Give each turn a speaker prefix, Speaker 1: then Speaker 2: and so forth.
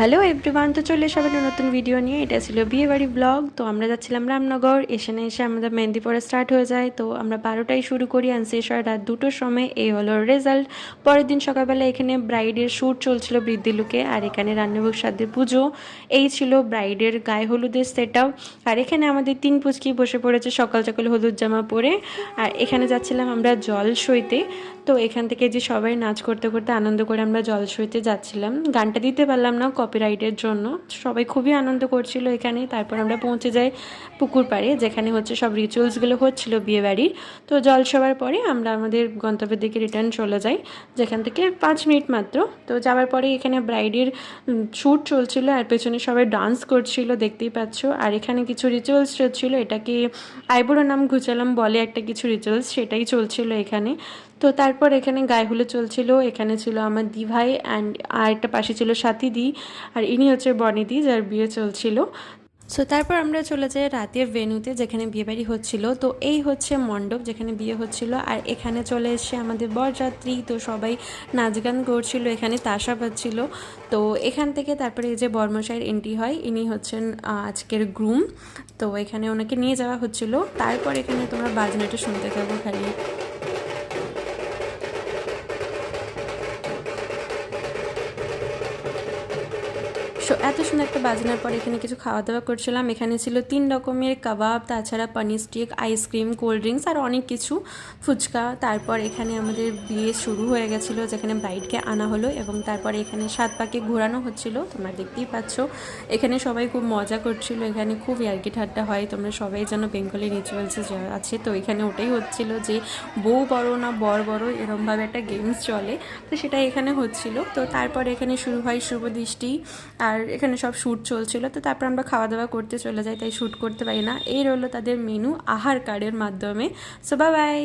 Speaker 1: Hello everyone, তো চলে এসে একটা নতুন ভিডিও নিয়ে। এটা ছিল বিয়েবাড়ি ব্লগ তো আমরা যাচ্ছিলাম রামনগর। এখানে এসে আমাদের মেহেন্দি পরে স্টার্ট হয়ে যায়। তো আমরা বারোটায় শুরু করি অ্যান্ড শেষ হয় রাত দুটোর সময়। এই হলো রেজাল্ট পরের দিন সকালবেলা এখানে ব্রাইডের শ্যুট চলছিল বৃদ্ধি লুকে। আর এখানে রান্নাভোগ সাথে পুজো। এই ছিল ব্রাইডের গায়ে হলুদের সেট আর এখানে আমাদের তিন পুচকি বসে পড়েছে, সকাল সকাল হলুদ জামা পরে। আর এখানে যাচ্ছিলাম আমরা জল সইতে। তো এখান থেকে যে সবাই নাচ করতে করতে আনন্দ করে আমরা জল সইতে যাচ্ছিলাম। গানটা দিতে পারলাম না কপিরাইটের জন্য। সবাই খুবই আনন্দ করছিল এখানে। তারপর আমরা পৌঁছে যাই পুকুর পাড়ে, যেখানে হচ্ছে সব রিচুয়ালসগুলো হচ্ছিল বিয়েবাড়ির। তো জল সবার পরে আমরা আমাদের গন্তব্যের দিকে রিটার্ন চলে যাই, যেখান থেকে পাঁচ মিনিট মাত্র। তো যাওয়ার পরে এখানে ব্রাইডের শ্যুট চলছিল আর পেছনে সবাই ডান্স করছিল, দেখতেই পাচ্ছ। আর এখানে কিছু রিচুয়ালস চলছিল, এটাকে আইবুড়ো নাম ঘুচালাম বলে একটা কিছু রিচুয়ালস সেটাই চলছিল এখানে। তো তারপর এখানে গায়ে হলুদ চলছিল, এখানে ছিল আমার দি ভাই অ্যান্ড আর একটা পাশে ছিল সাথী দি, আর ইনি হচ্ছে বনিদি যার বিয়ে চলছিল। সো তারপর আমরা চলে যাই রাতের ভেন্যুতে যেখানে বিয়েবাড়ি হচ্ছিল। তো এই হচ্ছে মণ্ডপ যেখানে বিয়ে হচ্ছিল, আর এখানে চলে এসে আমাদের বরযাত্রী, তো সবাই নাচ গান করছিল, এখানে তাসা পাচ্ছিল তো এখান থেকে তারপরে এই যে বর্মশাইয়ের এন্ট্রি হয়, ইনি হচ্ছেন আজকের গ্রুম তো এখানে ওনাকে নিয়ে যাওয়া হচ্ছিল। তারপর এখানে তোমরা বাজনাটা শুনতে থাকো খালি। এত সুন্দর একটা বাজনার পর এখানে কিছু খাওয়া দাওয়া করছিলাম। এখানে ছিল তিন রকমের কাবাব, তাছাড়া paneer stick ice cream cold drinks আর অনেক কিছু ফুচকা। তারপর এখানে আমাদের বিয়ে শুরু হয়ে গেছিল, যেখানে ব্রাইডকে আনা হলো এবং তারপরে এখানে সাত পাকে ঘোরানো হচ্ছিল, তোমরা দেখতেই পাচ্ছ। এখানে সবাই খুব মজা করছিল, এখানে খুব ইয়ার্কি ঠাট্টা হয়, তোমরা সবাই যেন বেঙ্গলি রিচুয়ালসে আছে। তো এখানে ওটাই হচ্ছিল যে, বউ বড় না বর বড়, এরমভাবে একটা গেমস চলে। তো সেটা এখানে হচ্ছিল। তো তারপর এখানে শুরু হয় শুভ দৃষ্টি আর এখানে সব শ্যুট চলছিল, তো তারপর আমরা খাওয়া দাওয়া করতে চলে যাই, তাই শ্যুট করতে পারি না। এই রইল তাদের মেনু আহার কার্ডের মাধ্যমে। So by